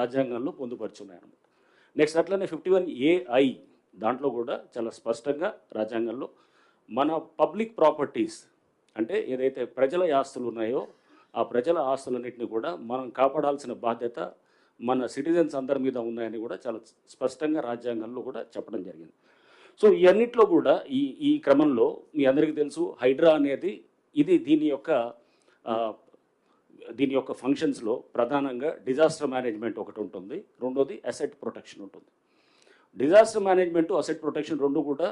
రాజ్యాంగంలో పొందుపరుచున్నాయి అనమాట నెక్స్ట్ అట్లనే ఫిఫ్టీ వన్ ఏఐ దాంట్లో కూడా చాలా స్పష్టంగా రాజ్యాంగంలో మన పబ్లిక్ ప్రాపర్టీస్ అంటే ఏదైతే ప్రజల ఆస్తులు ఉన్నాయో ఆ ప్రజల ఆస్తులన్నింటినీ కూడా మనం కాపాడాల్సిన బాధ్యత మన సిటిజన్స్ అందరి మీద ఉన్నాయని కూడా చాలా స్పష్టంగా రాజ్యాంగంలో కూడా చెప్పడం జరిగింది. సో ఈ కూడా ఈ ఈ క్రమంలో మీ అందరికీ తెలుసు హైడ్రా అనేది ఇది దీని యొక్క దీని యొక్క ఫంక్షన్స్లో ప్రధానంగా డిజాస్టర్ మేనేజ్మెంట్ ఒకటి ఉంటుంది. రెండోది అసెట్ ప్రొటెక్షన్ ఉంటుంది. డిజాస్టర్ మేనేజ్మెంట్ అసెట్ ప్రొటెక్షన్ రెండు కూడా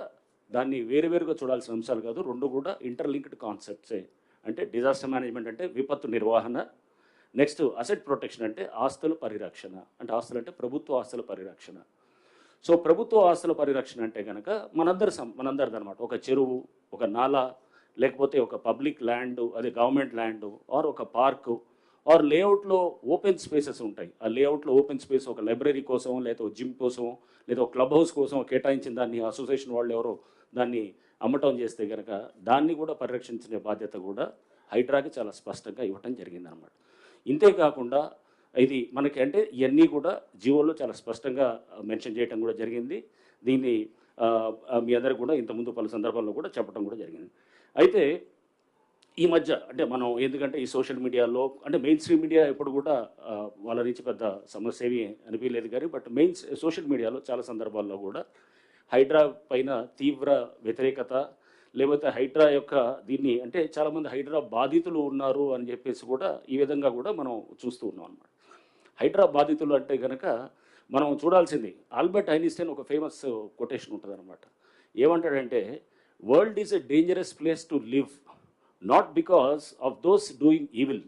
దాన్ని వేరువేరుగా చూడాల్సిన అంశాలు కాదు. రెండు కూడా ఇంటర్లింక్డ్ కాన్సెప్ట్సే అంటే డిజాస్టర్ మేనేజ్మెంట్ అంటే విపత్తు నిర్వహణ. నెక్స్ట్ అసెట్ ప్రొటెక్షన్ అంటే ఆస్తుల పరిరక్షణ. అంటే ఆస్తులు అంటే ప్రభుత్వ ఆస్తుల పరిరక్షణ. సో ప్రభుత్వ ఆస్తుల పరిరక్షణ అంటే కనుక మనందరి సం మనందరిది అనమాట ఒక చెరువు ఒక నాలా లేకపోతే ఒక పబ్లిక్ ల్యాండ్ అదే గవర్నమెంట్ ల్యాండ్ ఆర్ ఒక పార్కు ఆర్ లేఅవుట్లో ఓపెన్ స్పేసెస్ ఉంటాయి. ఆ లేఅవుట్లో ఓపెన్ స్పేస్ ఒక లైబ్రరీ కోసం లేదా ఒక జిమ్ కోసం లేదా ఒక క్లబ్ హౌస్ కోసం కేటాయించిన దాన్ని అసోసియేషన్ వాళ్ళు ఎవరో దాన్ని అమ్మటం చేస్తే కనుక దాన్ని కూడా పరిరక్షించే బాధ్యత కూడా హైడ్రాకి చాలా స్పష్టంగా ఇవ్వటం జరిగింది అనమాట ఇంతే కాకుండా ఇది మనకి అంటే ఇవన్నీ కూడా జీవోలో చాలా స్పష్టంగా మెన్షన్ చేయడం కూడా జరిగింది. దీన్ని మీ అందరికి కూడా ఇంతకుముందు పలు సందర్భాల్లో కూడా చెప్పడం కూడా జరిగింది. అయితే ఈ మధ్య అంటే మనం ఎందుకంటే ఈ సోషల్ మీడియాలో అంటే మెయిన్ స్ట్రీమ్ మీడియా ఎప్పుడు కూడా వాళ్ళ నుంచి పెద్ద సమస్య ఏమీ అనిపించలేదు కానీ బట్ మెయిన్ సోషల్ మీడియాలో చాలా సందర్భాల్లో కూడా హైడ్రా పైన తీవ్ర వ్యతిరేకత లేకపోతే హైడ్రా యొక్క దీన్ని అంటే చాలామంది హైడ్రా బాధితులు ఉన్నారు అని చెప్పేసి కూడా ఈ విధంగా కూడా మనం చూస్తూ ఉన్నాం అన్నమాట. హైడ్రా బాధితులు అంటే కనుక మనం చూడాల్సింది ఆల్బర్ట్ ఐనిస్టైన్ ఒక ఫేమస్ కొటేషన్ ఉంటుంది అనమాట ఏమంటాడంటే world is a dangerous place to live not because of those doing evil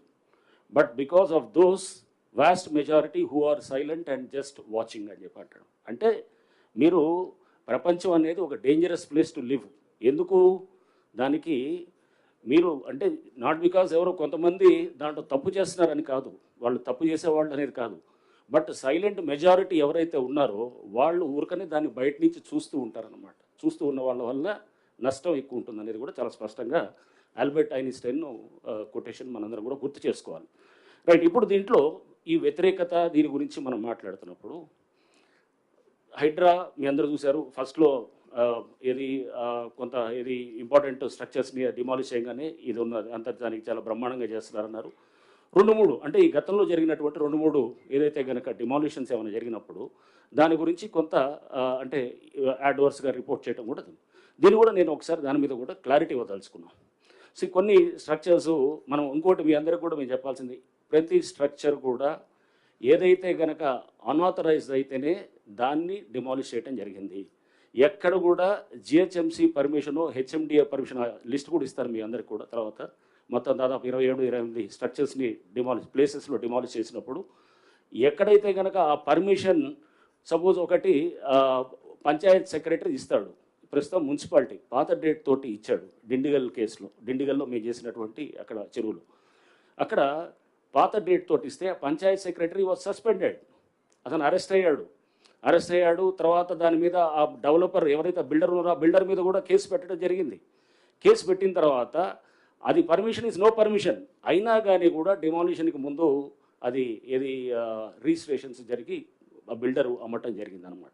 but because of those vast majority who are silent and just watching అని చెప్పి అంటాడు. అంటే మీరు ప్రపంచం అనేది ఒక డేంజరస్ ప్లేస్ టు లివ్ ఎందుకు? దానికి మీరు అంటే నాట్ బికాస్ ఎవరో కొంతమంది దాంట్లో తప్పు చేస్తున్నారని కాదు. వాళ్ళు తప్పు చేసేవాళ్ళు అనేది కాదు. బట్ సైలెంట్ మెజారిటీ ఎవరైతే ఉన్నారో వాళ్ళు ఊరికనే దాన్ని బయట నుంచి చూస్తూ ఉంటారనమాట చూస్తూ ఉన్న వాళ్ళ వల్ల నష్టం ఎక్కువ ఉంటుంది అనేది కూడా చాలా స్పష్టంగా ఆల్బర్ట్ ఐన్స్టైన్ కొటేషన్ మనందరం కూడా గుర్తు చేసుకోవాలి. రైట్ ఇప్పుడు దీంట్లో ఈ వ్యతిరేకత దీని గురించి మనం మాట్లాడుతున్నప్పుడు హైడ్రా మీ అందరూ చూశారు ఫస్ట్లో ఏది కొంత ఇది ఇంపార్టెంట్ స్ట్రక్చర్స్ని డిమాలిష్ చేయగానే ఇది ఉన్నది అంత దానికి చాలా బ్రహ్మాండంగా చేస్తున్నారన్నారు. రెండు మూడు అంటే ఈ గతంలో జరిగినటువంటి రెండు మూడు ఏదైతే కనుక డిమాలిషన్స్ ఏమైనా జరిగినప్పుడు దాని గురించి కొంత అంటే యాడ్వర్స్గా రిపోర్ట్ చేయడం కూడా దీన్ని కూడా నేను ఒకసారి దాని మీద కూడా క్లారిటీ ఇవ్వదలుచుకున్నాను. సో కొన్ని స్ట్రక్చర్స్ మనం ఇంకోటి మీ అందరికి కూడా మేము చెప్పాల్సింది ప్రతి స్ట్రక్చర్ కూడా ఏదైతే గనక అన్ఆథరైజ్డ్ అయితేనే దాన్ని డిమాలిష్ చేయడం జరిగింది. ఎక్కడ కూడా GHMC permission HMDA permission list కూడా ఇస్తారు మీ అందరికి కూడా. తర్వాత మొత్తం దాదాపు ఇరవై ఏడు ఇరవై ఎనిమిది స్ట్రక్చర్స్ని డిమాలిష్ ప్లేసెస్లో డిమాలిష్ చేసినప్పుడు ఎక్కడైతే కనుక ఆ పర్మిషన్ సపోజ్ ఒకటి పంచాయత్ సెక్రటరీ ఇస్తాడు ప్రస్తుతం మున్సిపాలిటీ పాత డేట్ తోటి ఇచ్చాడు డిండిగల్ కేసులో. డిండిగల్లో మేము చేసినటువంటి అక్కడ చెరువులు. అక్కడ పాత డేట్ తోటి ఇస్తే పంచాయత్ సెక్రటరీ వాజ్ సస్పెండెడ్. అతను అరెస్ట్ అయ్యాడు. అరెస్ట్ అయ్యాడు తర్వాత దాని మీద ఆ డెవలపర్ ఎవరైతే బిల్డర్ ఉన్నారో ఆ బిల్డర్ మీద కూడా కేసు పెట్టడం జరిగింది. కేసు పెట్టిన తర్వాత అది పర్మిషన్ ఇస్ నో పర్మిషన్. అయినా కానీ కూడా డిమాలిషన్కి ముందు అది ఏది రిజిస్ట్రేషన్స్ జరిగి ఆ బిల్డర్ అమ్మటం జరిగింది అనమాట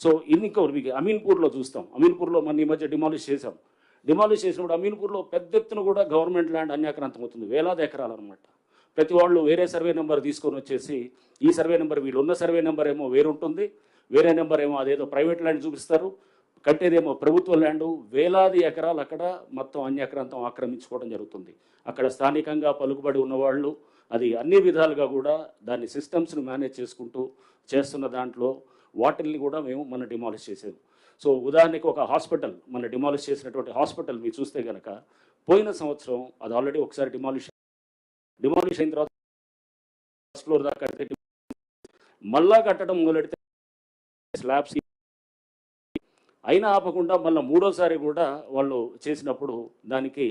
సో ఇన్ని మీకు అమీన్పూర్లో చూస్తాం. అమీన్పూర్లో మన ఈ మధ్య డిమాలిష్ చేసాం డిమాలిష్ చేసినప్పుడు అమీన్పూర్లో పెద్ద ఎత్తున కూడా గవర్నమెంట్ ల్యాండ్ అన్యాక్రాంతం అవుతుంది. వేలాది ఎకరాలు అనమాట ప్రతి వాళ్ళు వేరే సర్వే నెంబర్ తీసుకొని వచ్చేసి ఈ సర్వే నెంబర్ వీళ్ళు ఉన్న సర్వే నెంబర్ ఏమో వేరుంటుంది. వేరే నెంబర్ ఏమో అదేదో ప్రైవేట్ ల్యాండ్ చూపిస్తారు. కట్టేదేమో ప్రభుత్వ ల్యాండ్. వేలాది ఎకరాలు అక్కడ మొత్తం అన్యాక్రాంతం ఆక్రమించుకోవడం జరుగుతుంది. అక్కడ స్థానికంగా పలుకుబడి ఉన్నవాళ్ళు అది అన్ని విధాలుగా కూడా దాన్ని సిస్టమ్స్ను మేనేజ్ చేసుకుంటూ చేస్తున్న దాంట్లో వాటిల్ని కూడా మేము మనం డిమాలిష్ చేసేది సో ఉదాహరణకి ఒక హాస్పిటల్ మన డిమాలిష్ చేసినటువంటి హాస్పిటల్ మీరు చూస్తే కనుక పోయిన సంవత్సరం అది ఆల్రెడీ ఒకసారి డిమాలిష్ డిమాలిష్ అయిన తర్వాత ఫస్ట్ ఫ్లోర్ దాకా కడితే మళ్ళా కట్టడం మొదలెడితే స్లాబ్స్ అయినా ఆపకుండా మళ్ళీ మూడోసారి కూడా వాళ్ళు చేసినప్పుడు దానికి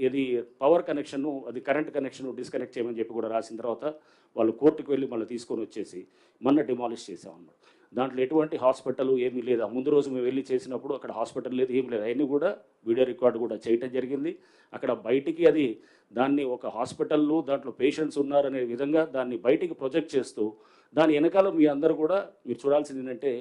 ఇది పవర్ కనెక్షన్ అది కరెంట్ కనెక్షన్ డిస్కనెక్ట్ చేయమని చెప్పి కూడా రాసిన తర్వాత వాళ్ళు కోర్టుకు వెళ్ళి మళ్ళీ తీసుకొని వచ్చేసి మొన్న డిమాలిష్ చేసామన్నమాట దాంట్లో ఎటువంటి హాస్పిటల్ ఏమీ లేదు. ఆ ముందు రోజు మేము వెళ్ళి చేసినప్పుడు అక్కడ హాస్పిటల్ లేదు ఏం లేదు. అవన్నీ కూడా వీడియో రికార్డు కూడా చేయటం జరిగింది. అక్కడ బయటికి అది దాన్ని ఒక హాస్పిటల్లో దాంట్లో పేషెంట్స్ ఉన్నారనే విధంగా దాన్ని బయటికి ప్రొజెక్ట్ చేస్తూ దాని వెనకాల మీ అందరూ కూడా మీరు చూడాల్సింది ఏంటంటే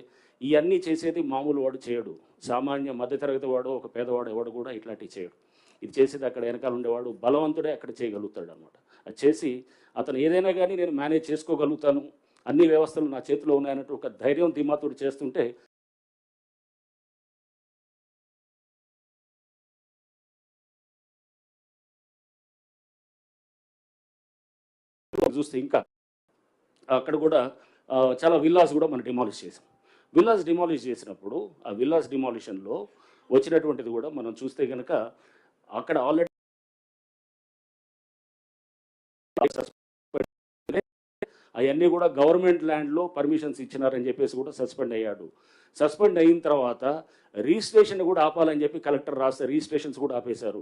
ఇవన్నీ చేసేది మామూలు వాడు చేయడు. సామాన్య మధ్యతరగతి వాడు ఒక పేదవాడు ఎవడు కూడా ఇట్లాంటివి చేయడు. ఇది చేసేది అక్కడ వెనకాల ఉండేవాడు బలవంతుడే అక్కడ చేయగలుగుతాడు అనమాట అది చేసి అతను ఏదైనా కానీ నేను మేనేజ్ చేసుకోగలుగుతాను. అన్ని వ్యవస్థలు నా చేతిలో ఉన్నాయన్నట్టు ఒక ధైర్యం ధీమాతోడు చేస్తుంటే చూస్తే ఇంకా అక్కడ కూడా చాలా విల్లాస్ కూడా మనం డిమాలిష్ చేసాం విల్లాస్ డిమాలిష్ చేసినప్పుడు ఆ విల్లాస్ డిమాలిషన్లో వచ్చినటువంటిది కూడా మనం చూస్తే కనుక అక్కడ ఆల్రెడీ అవన్నీ కూడా గవర్నమెంట్ ల్యాండ్లో పర్మిషన్స్ ఇచ్చినారని చెప్పేసి కూడా సస్పెండ్ అయ్యాడు. సస్పెండ్ అయిన తర్వాత రిజిస్ట్రేషన్ కూడా ఆపాలని చెప్పి కలెక్టర్ రాస్తే రిజిస్ట్రేషన్స్ కూడా ఆపేశారు.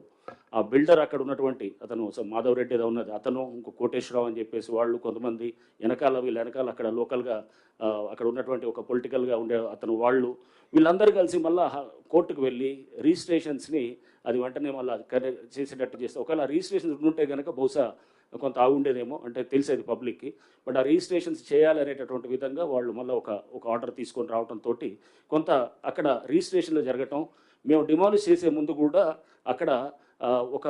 ఆ బిల్డర్ అక్కడ ఉన్నటువంటి అతను మాధవ్ రెడ్డి ఏదో ఉన్నది. అతను ఇంకో కోటేశ్వరరావు అని చెప్పేసి వాళ్ళు కొంతమంది వెనకాల వీళ్ళ వెనకాల అక్కడ లోకల్గా అక్కడ ఉన్నటువంటి ఒక పొలిటికల్గా ఉండే అతను వాళ్ళు వీళ్ళందరూ కలిసి మళ్ళీ కోర్టుకు వెళ్ళి రిజిస్ట్రేషన్స్ని అది వెంటనే మళ్ళీ కరెక్ట్ చేసేటట్టు చేస్తే ఒకవేళ రిజిస్ట్రేషన్స్ ఉంటే కనుక బహుశా కొంత ఆగుండేదేమో అంటే తెలిసేది పబ్లిక్కి. బట్ ఆ రిజిస్ట్రేషన్స్ చేయాలనేటటువంటి విధంగా వాళ్ళు మళ్ళీ ఒక ఒక ఆర్డర్ తీసుకొని రావడంతో కొంత అక్కడ రిజిస్ట్రేషన్లు జరగటం మేము డిమాలిష్ చేసే ముందు కూడా అక్కడ ఒక